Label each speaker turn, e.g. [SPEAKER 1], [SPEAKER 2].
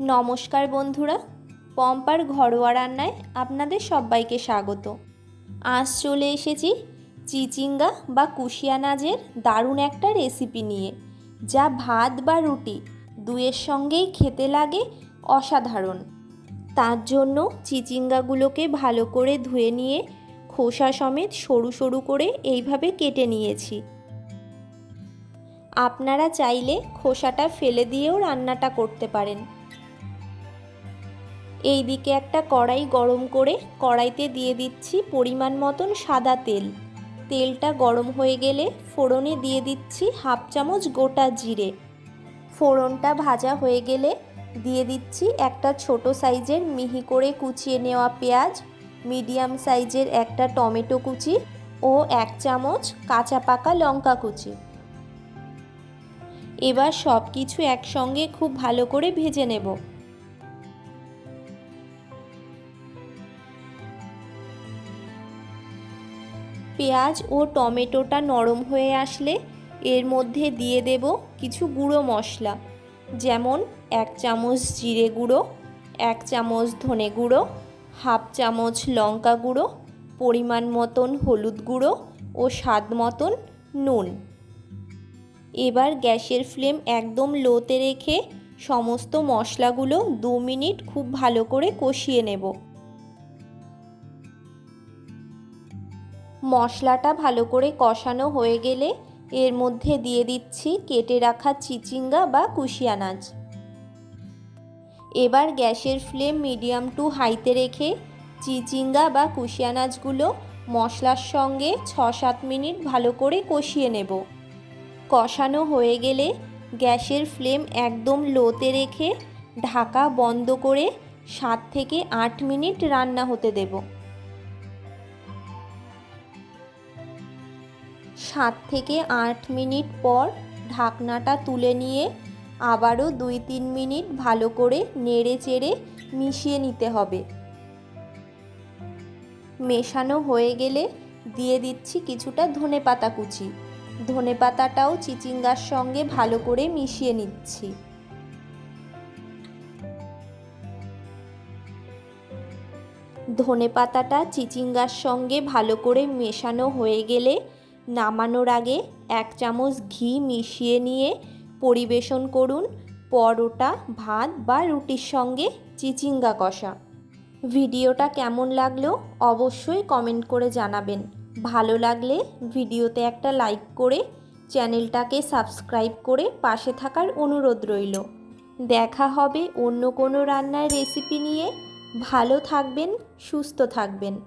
[SPEAKER 1] নমস্কার বন্ধুরা, পম্পার ঘরোয়া রান্নায় আপনাদের সবাইকে স্বাগত। আজ চলে এসেছি চিচিঙ্গা বা কুশিয়ানাজের দারুণ একটা রেসিপি নিয়ে, যা ভাত বা রুটি দুয়ের সঙ্গেই খেতে লাগে অসাধারণ। তার জন্য চিচিঙ্গাগুলোকে ভালো করে ধুয়ে নিয়ে খোসা সমেত সরু সরু করে এইভাবে কেটে নিয়েছি। আপনারা চাইলে খোসাটা ফেলে দিয়েও রান্নাটা করতে পারেন। এই দিকে একটা কড়াই গরম করে কড়াইতে দিয়ে দিচ্ছি পরিমাণ মতন সাদা তেল। তেলটা গরম হয়ে গেলে ফোড়নে দিয়ে দিচ্ছি হাফ চামচ গোটা জিরে। ফোড়নটা ভাজা হয়ে গেলে দিয়ে দিচ্ছি একটা ছোট সাইজের মিহি করে কুচিয়ে নেওয়া পেঁয়াজ, মিডিয়াম সাইজের একটা টমেটো কুচি ও এক চামচ কাঁচা পাকা লঙ্কা কুচি। এবার সব কিছু একসঙ্গে খুব ভালো করে ভেজে নেব। পেঁয়াজ ও টমেটোটা নরম হয়ে আসলে এর মধ্যে দিয়ে দেব কিছু গুঁড়ো মশলা, যেমন এক চামচ জিরে গুঁড়ো, এক চামচ ধনে গুঁড়ো, হাফ চামচ লঙ্কা গুঁড়ো, পরিমাণ মতন হলুদ গুঁড়ো ও স্বাদ মতন নুন। এবার গ্যাসের ফ্লেম একদম লোতে রেখে সমস্ত মশলাগুলো দু মিনিট খুব ভালো করে কষিয়ে নেব। মশলাটা ভালো করে কষানো হয়ে গেলে এর মধ্যে দিয়ে দিচ্ছি কেটে রাখা চিচিঙ্গা বা কুশিয়ানাজ। এবার গ্যাসের ফ্লেম মিডিয়াম টু হাইতে রেখে চিচিঙ্গা বা কুশিয়ানাজগুলো মশলার সঙ্গে ছ সাত মিনিট ভালো করে কষিয়ে নেব। কষানো হয়ে গেলে গ্যাসের ফ্লেম একদম লোতে রেখে ঢাকা বন্ধ করে সাত থেকে আট মিনিট রান্না হতে দেব। সাত থেকে আট মিনিট পর ঢাকনাটা তুলে নিয়ে আবারও দুই তিন মিনিট ভালো করে নেড়ে চেড়ে মিশিয়ে নিতে হবে। মেশানো হয়ে গেলে দিয়ে দিচ্ছি কিছুটা ধনে পাতা কুচি। ধনে পাতাটাও চিচিঙ্গার সঙ্গে ভালো করে মিশিয়ে নিচ্ছি। ধনে পাতাটা চিচিঙ্গার সঙ্গে ভালো করে মেশানো হয়ে গেলে নামানোর আগে এক চামচ ঘি মিশিয়ে নিয়ে পরিবেশন করুন পরোটা, ভাত বা রুটির সঙ্গে চিচিঙ্গা কষা। ভিডিওটা কেমন লাগল অবশ্যই কমেন্ট করে জানাবেন। ভালো লাগলে ভিডিওতে একটা লাইক করে চ্যানেলটাকে সাবস্ক্রাইব করে পাশে থাকার অনুরোধ রইল। দেখা হবে অন্য কোনো রান্নার রেসিপি নিয়ে। ভালো থাকবেন, সুস্থ থাকবেন।